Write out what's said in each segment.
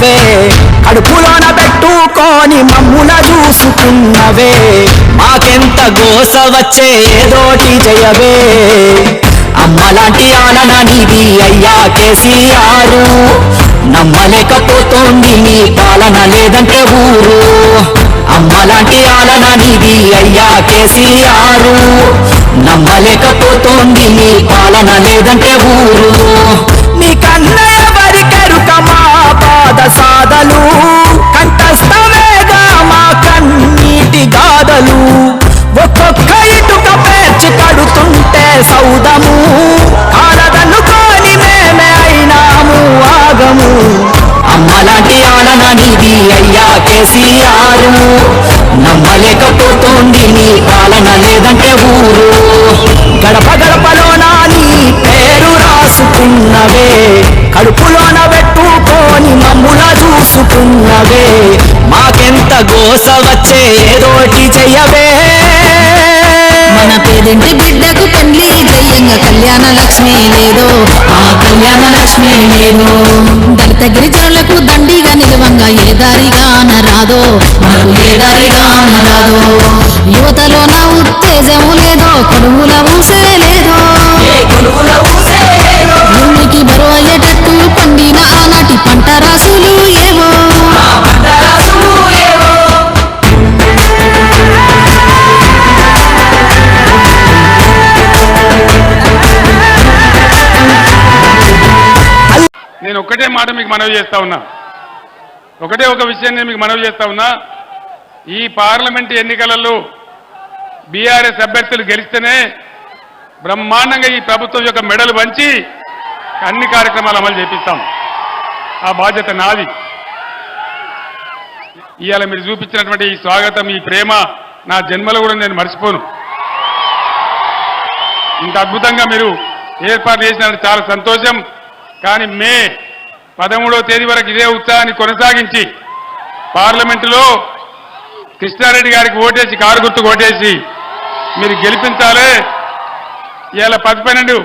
చూసుకున్నవే కడుపులోన పెట్టుకొని మమ్ముల చూసుకున్నవే. మాకెంత గోస వచ్చే ఏదోటి జయవే. అమ్మలాంటి ఆనన నీది అయ్యా కేసీఆరు. నమ్మలేకపోతోంది నీ పాలన లేదంటే ఊరు. అమ్మలాంటి ఆలన నీది అయ్యా కేసీఆరు. నమ్మలేకపోతోంది నీ పాలన లేదంటే ఊరు. ఒక్కొక్క ఇటుక పేర్చి కడుతుంటే సౌదము. కాలదనుకోని మేమే అయినాము ఆగము. అమ్మలాంటి ఆలన నీది అయ్యా కేసీఆర్. నమ్మలేకపోతోంది నీ పాలన లేదంటే ఊరు. గడప గడపలోన నీ పేరు రాసుకున్నవే. కడుపులోన పెట్టుకొని మమ్ములా చూసుకున్నవే. ఎంత గోస వచ్చే ఏదోటి చెయ్యవే. మన పేరింటి బిడ్డకు పెళ్ళి చెయ్యంగా కళ్యాణ లక్ష్మి లేదో. ఆ కళ్యాణ లక్ష్మి లేదో. దళిత గిరిజనులకు దండిగా నిలవంగా ఏ దారిగా రాదో మనకు ఏ దారిగా రాదో. ఒకటే మాట మీకు మనవి చేస్తా ఉన్నా. ఒకటే ఒక విషయం నేను మీకు మనవి చేస్తా ఉన్నా. ఈ పార్లమెంట్ ఎన్నికలలో బీఆర్ఎస్ అభ్యర్థులు గెలిస్తేనే బ్రహ్మాండంగా ఈ ప్రభుత్వం యొక్క మెడలు వంచి అన్ని కార్యక్రమాలు అమలు చేపిస్తాం. ఆ బాధ్యత నాది. ఇవాళ మీరు చూపించినటువంటి ఈ స్వాగతం ఈ ప్రేమ నా జన్మలో కూడా నేను మర్చిపోను. ఇంత అద్భుతంగా మీరు ఏర్పాటు చేసినందుకు చాలా సంతోషం. కానీ మే పదమూడవ తేదీ వరకు ఇదే ఉత్సాహాన్ని కొనసాగించి పార్లమెంటులో కృష్ణారెడ్డి గారికి ఓటేసి కారు గుర్తుకు ఓటేసి మీరు గెలిపించాలి. ఇవాళ పది పన్నెండు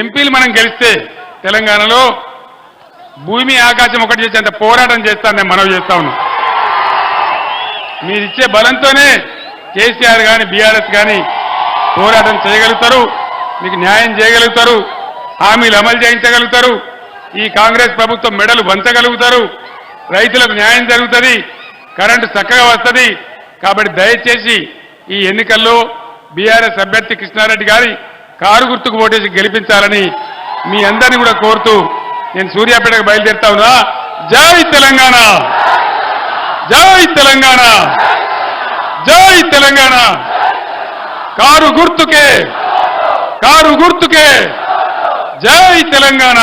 ఎంపీలు మనం గెలిస్తే తెలంగాణలో భూమి ఆకాశం ఒకటి చేసేంత పోరాటం చేస్తాను నేను మనవి చేస్తా ఉన్నాను మీరిచ్చే బలంతోనే కేసీఆర్ కానీ బీఆర్ఎస్ కానీ పోరాటం చేయగలుగుతారు మీకు న్యాయం చేయగలుగుతారు హామీలు అమలు చేయించగలుగుతారు. ఈ కాంగ్రెస్ ప్రభుత్వం మెడలు వంచగలుగుతారు. రైతులకు న్యాయం జరుగుతుంది. కరెంటు చక్కగా వస్తుంది. కాబట్టి దయచేసి ఈ ఎన్నికల్లో బీఆర్ఎస్ అభ్యర్థి కృష్ణారెడ్డి గారి కారు గుర్తుకు ఓటేసి గెలిపించాలని మీ అందరినీ కూడా కోరుతూ నేను సూర్యాపేటకు బయలుదేరుతా ఉన్నా. జై తెలంగాణ! జై తెలంగాణ! జై తెలంగాణ! కారు గుర్తుకే! కారు గుర్తుకే! జై తెలంగాణ!